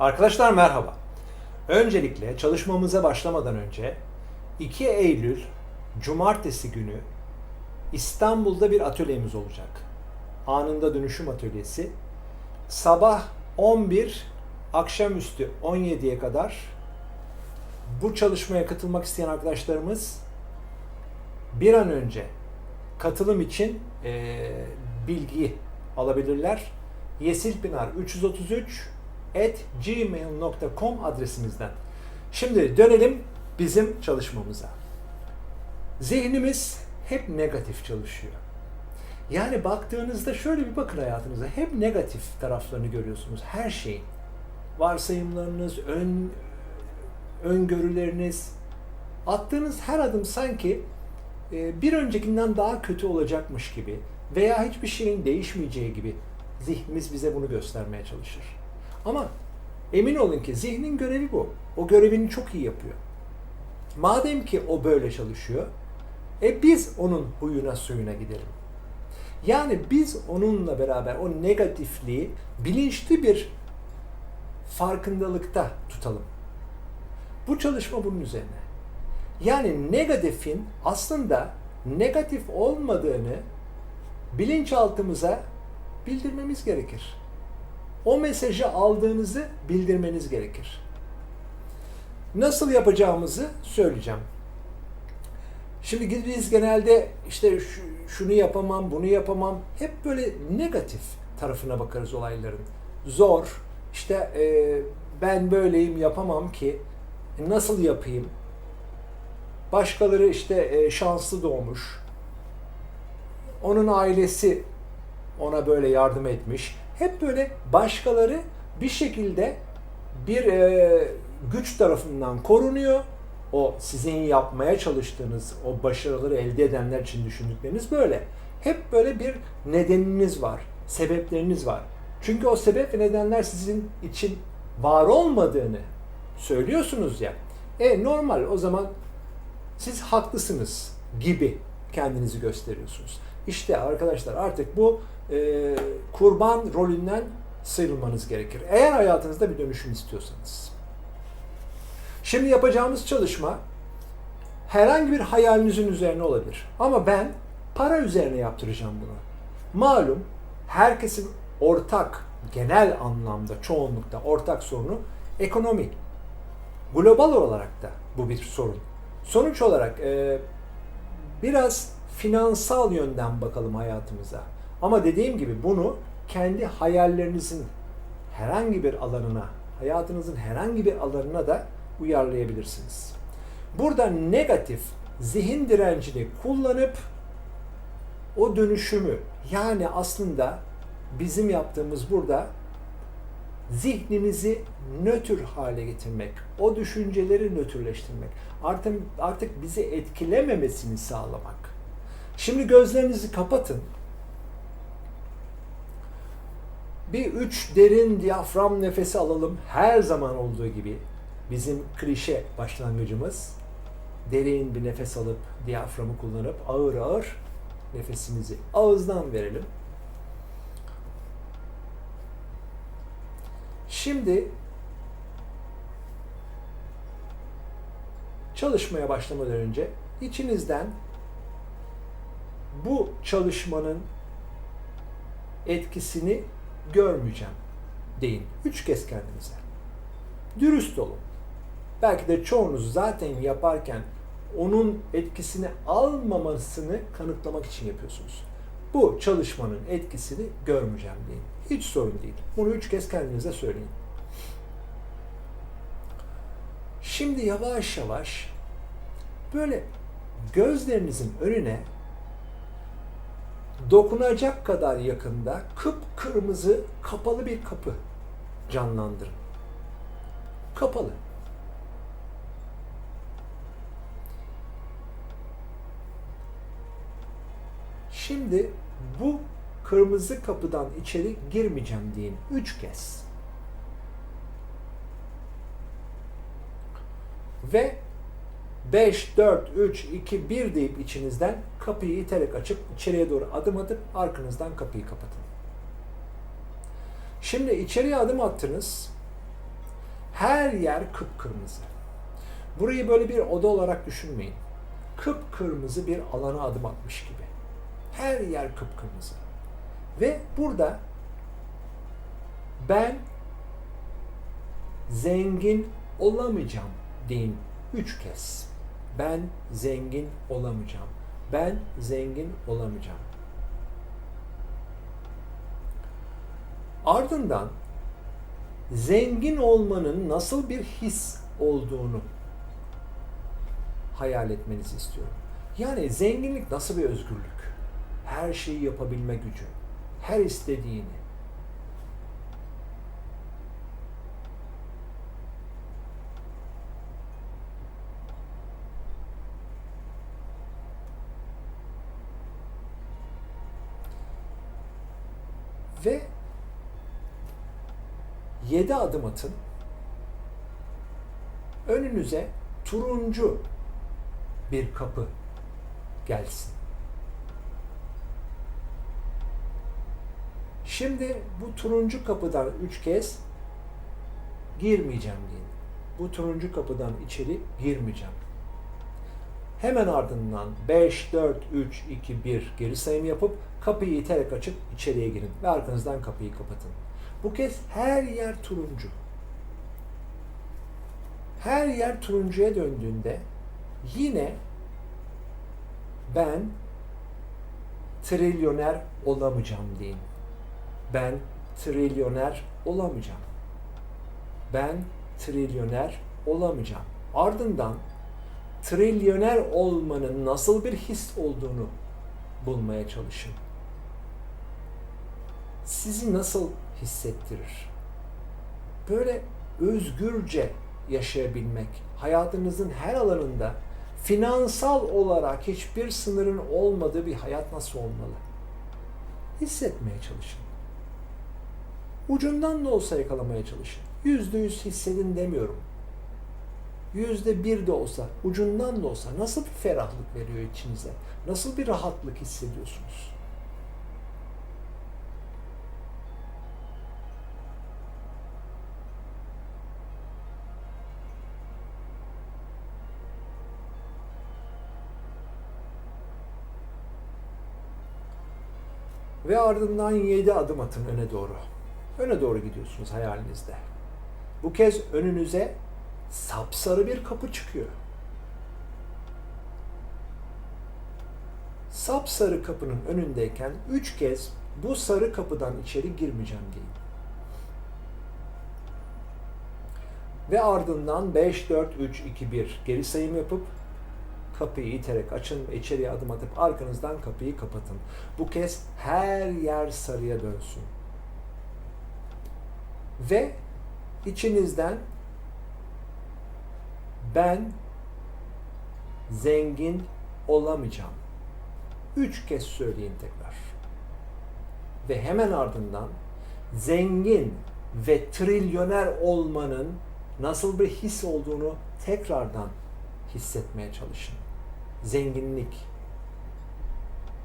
Arkadaşlar merhaba. Öncelikle çalışmamıza başlamadan önce 2 Eylül Cumartesi günü İstanbul'da bir atölyemiz olacak. Anında dönüşüm atölyesi. Sabah 11, akşamüstü 17'ye kadar bu çalışmaya katılmak isteyen arkadaşlarımız bir an önce katılım için eee bilgi alabilirler. Yesilpinar 333 at gmail.com adresimizden. Şimdi dönelim bizim çalışmamıza. Zihnimiz hep negatif çalışıyor. Yani baktığınızda şöyle bir bakın hayatınıza. Hep negatif taraflarını görüyorsunuz her şeyin. Varsayımlarınız, ön öngörüleriniz, attığınız her adım sanki e, bir öncekinden daha kötü olacakmış gibi veya hiçbir şeyin değişmeyeceği gibi zihnimiz bize bunu göstermeye çalışır. Ama emin olun ki zihnin görevi bu. O görevini çok iyi yapıyor. Madem ki o böyle çalışıyor, e biz onun huyuna suyuna gidelim. Yani biz onunla beraber o negatifliği bilinçli bir farkındalıkta tutalım. Bu çalışma bunun üzerine. Yani negatifin aslında negatif olmadığını bilinçaltımıza bildirmemiz gerekir. O mesajı aldığınızı bildirmeniz gerekir. Nasıl yapacağımızı söyleyeceğim. Şimdi biz genelde işte şu, şunu yapamam, bunu yapamam. Hep böyle negatif tarafına bakarız olayların. Zor, işte e, ben böyleyim yapamam ki, E, nasıl yapayım? Başkaları işte e, şanslı doğmuş. Onun ailesi ona böyle yardım etmiş. Hep böyle başkaları bir şekilde bir e, güç tarafından korunuyor. O sizin yapmaya çalıştığınız o başarıları elde edenler için düşündükleriniz böyle. Hep böyle bir nedeniniz var, sebepleriniz var. Çünkü o sebep ve nedenler sizin için var olmadığını söylüyorsunuz ya. E normal o zaman siz haklısınız gibi kendinizi gösteriyorsunuz. İşte arkadaşlar artık bu e, kurban rolünden sıyrılmanız gerekir. Eğer hayatınızda bir dönüşüm istiyorsanız. Şimdi yapacağımız çalışma herhangi bir hayalinizin üzerine olabilir. Ama ben para üzerine yaptıracağım bunu. Malum herkesin ortak, genel anlamda, çoğunlukta ortak sorunu ekonomi. Global olarak da bu bir sorun. Sonuç olarak e, biraz finansal yönden bakalım hayatımıza. Ama dediğim gibi bunu kendi hayallerinizin herhangi bir alanına, hayatınızın herhangi bir alanına da uyarlayabilirsiniz. Burada negatif zihin direncini kullanıp o dönüşümü yani aslında bizim yaptığımız burada zihnimizi nötr hale getirmek, o düşünceleri nötrleştirmek, artık artık bizi etkilememesini sağlamak. Şimdi gözlerinizi kapatın. Bir üç derin diyafram nefesi alalım. Her zaman olduğu gibi bizim klişe başlangıcımız. Derin bir nefes alıp diyaframı kullanıp ağır ağır nefesimizi ağızdan verelim. Şimdi çalışmaya başlamadan önce içinizden bu çalışmanın etkisini görmeyeceğim deyin. Üç kez kendinize. Dürüst olun. Belki de çoğunuz zaten yaparken onun etkisini almamasını kanıtlamak için yapıyorsunuz. Bu çalışmanın etkisini görmeyeceğim deyin. Hiç sorun değil. Bunu üç kez kendinize söyleyin. Şimdi yavaş yavaş böyle gözlerinizin önüne dokunacak kadar yakında kıpkırmızı kapalı bir kapı canlandırın. Kapalı. Şimdi bu kırmızı kapıdan içeri girmeyeceğim deyin. Üç kez. Ve 5, 4, 3, 2, 1 deyip içinizden kapıyı iterek açıp içeriye doğru adım atıp arkanızdan kapıyı kapatın. Şimdi içeriye adım attınız. Her yer kıpkırmızı. Burayı böyle bir oda olarak düşünmeyin. Kıpkırmızı bir alana adım atmış gibi. Her yer kıpkırmızı. Ve burada ben zengin olamayacağım deyin üç kez. Ben zengin olamayacağım. Ben zengin olamayacağım. Ardından zengin olmanın nasıl bir his olduğunu hayal etmenizi istiyorum. Yani zenginlik nasıl bir özgürlük? Her şeyi yapabilme gücü, her istediğini. 7 adım atın. Önünüze turuncu bir kapı gelsin. Şimdi bu turuncu kapıdan 3 kez girmeyeceğim deyin. Bu turuncu kapıdan içeri girmeyeceğim. Hemen ardından 5, 4, 3, 2, 1 geri sayım yapıp kapıyı iterek açıp içeriye girin ve arkanızdan kapıyı kapatın. Bu kez her yer turuncu. Her yer turuncuya döndüğünde yine ben trilyoner olamayacağım deyin. Ben trilyoner olamayacağım. Ben trilyoner olamayacağım. Ardından trilyoner olmanın nasıl bir his olduğunu bulmaya çalışın. Sizi nasıl hissettirir? Böyle özgürce yaşayabilmek, hayatınızın her alanında finansal olarak hiçbir sınırın olmadığı bir hayat nasıl olmalı? Hissetmeye çalışın. Ucundan da olsa yakalamaya çalışın. Yüzde yüz hissedin demiyorum. Yüzde bir de olsa, ucundan da olsa nasıl bir ferahlık veriyor içinize? Nasıl bir rahatlık hissediyorsunuz? Ve ardından yedi adım atın öne doğru. Öne doğru gidiyorsunuz hayalinizde. Bu kez önünüze sapsarı bir kapı çıkıyor. Sapsarı kapının önündeyken üç kez bu sarı kapıdan içeri girmeyeceğim deyin. Ve ardından 5, 4, 3, 2, 1 geri sayım yapıp kapıyı iterek açın ve içeriye adım atıp arkanızdan kapıyı kapatın. Bu kez her yer sarıya dönsün. Ve içinizden ben zengin olamayacağım. Üç kez söyleyin tekrar. Ve hemen ardından zengin ve trilyoner olmanın nasıl bir his olduğunu tekrardan hissetmeye çalışın. Zenginlik,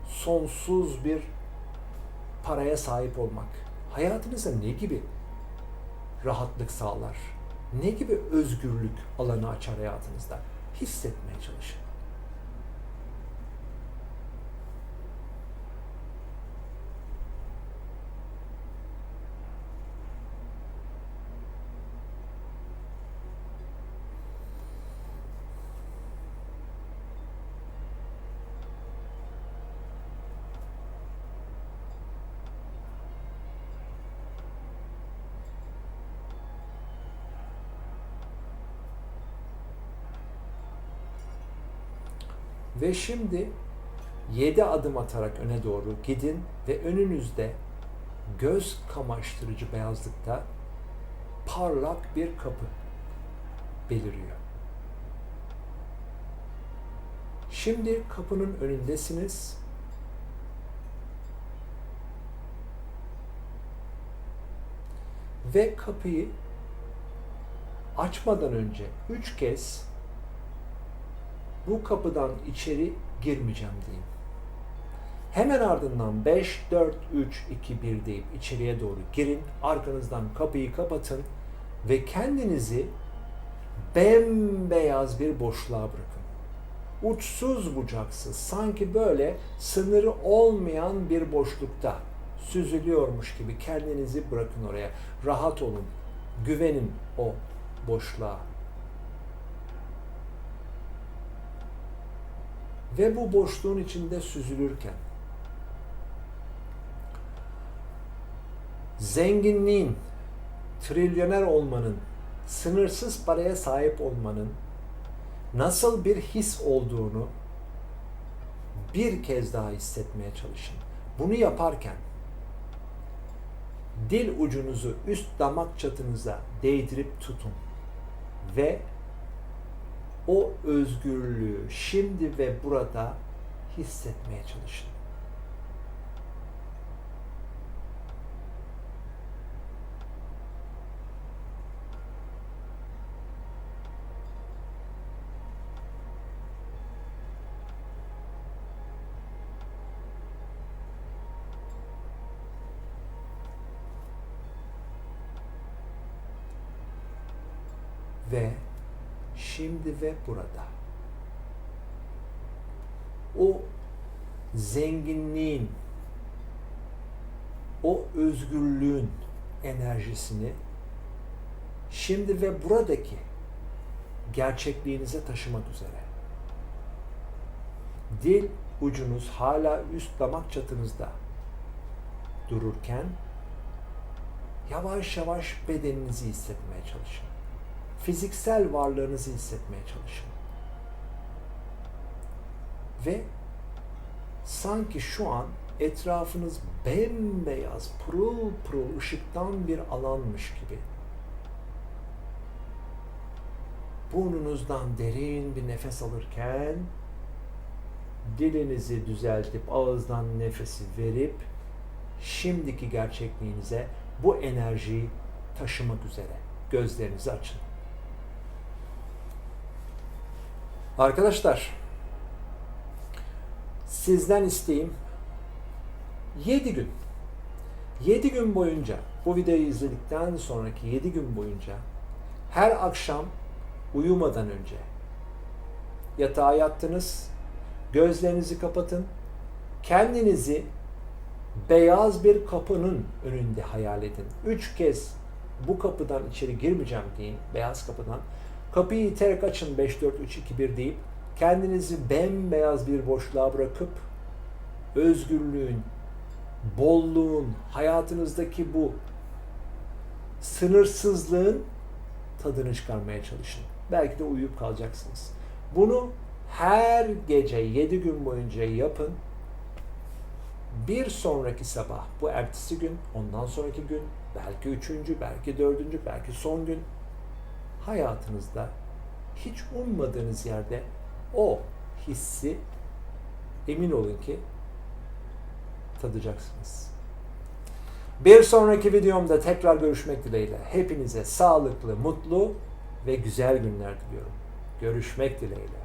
sonsuz bir paraya sahip olmak hayatınıza ne gibi rahatlık sağlar? Ne gibi özgürlük alanı açar hayatınızda? Hissetmeye çalışın. Ve şimdi yedi adım atarak öne doğru gidin ve önünüzde göz kamaştırıcı beyazlıkta parlak bir kapı beliriyor. Şimdi kapının önündesiniz. Ve kapıyı açmadan önce üç kez bu kapıdan içeri girmeyeceğim diyeyim. Hemen ardından 5, 4, 3, 2, 1 deyip içeriye doğru girin. Arkanızdan kapıyı kapatın ve kendinizi bembeyaz bir boşluğa bırakın. Uçsuz bucaksız, sanki böyle sınırı olmayan bir boşlukta süzülüyormuş gibi kendinizi bırakın oraya. Rahat olun, güvenin o boşluğa. Ve bu boşluğun içinde süzülürken zenginliğin, trilyoner olmanın, sınırsız paraya sahip olmanın nasıl bir his olduğunu bir kez daha hissetmeye çalışın. Bunu yaparken dil ucunuzu üst damak çatınıza değdirip tutun ve o özgürlüğü şimdi ve burada hissetmeye çalışın. ve şimdi ve burada. O zenginliğin, o özgürlüğün enerjisini şimdi ve buradaki gerçekliğinize taşımak üzere. Dil ucunuz hala üst damak çatınızda dururken yavaş yavaş bedeninizi hissetmeye çalışın fiziksel varlığınızı hissetmeye çalışın. Ve sanki şu an etrafınız bembeyaz, pırıl pırıl ışıktan bir alanmış gibi. Burnunuzdan derin bir nefes alırken dilinizi düzeltip ağızdan nefesi verip şimdiki gerçekliğinize bu enerjiyi taşımak üzere gözlerinizi açın. Arkadaşlar, sizden isteğim 7 gün, 7 gün boyunca bu videoyu izledikten sonraki 7 gün boyunca her akşam uyumadan önce yatağa yattınız, gözlerinizi kapatın, kendinizi beyaz bir kapının önünde hayal edin. Üç kez bu kapıdan içeri girmeyeceğim deyin, beyaz kapıdan. Kapıyı iterek açın 5, 4, 3, 2, 1 deyip kendinizi bembeyaz bir boşluğa bırakıp özgürlüğün, bolluğun, hayatınızdaki bu sınırsızlığın tadını çıkarmaya çalışın. Belki de uyuyup kalacaksınız. Bunu her gece 7 gün boyunca yapın. Bir sonraki sabah, bu ertesi gün, ondan sonraki gün, belki üçüncü, belki dördüncü, belki son gün hayatınızda hiç ummadığınız yerde o hissi emin olun ki tadacaksınız. Bir sonraki videomda tekrar görüşmek dileğiyle. Hepinize sağlıklı, mutlu ve güzel günler diliyorum. Görüşmek dileğiyle.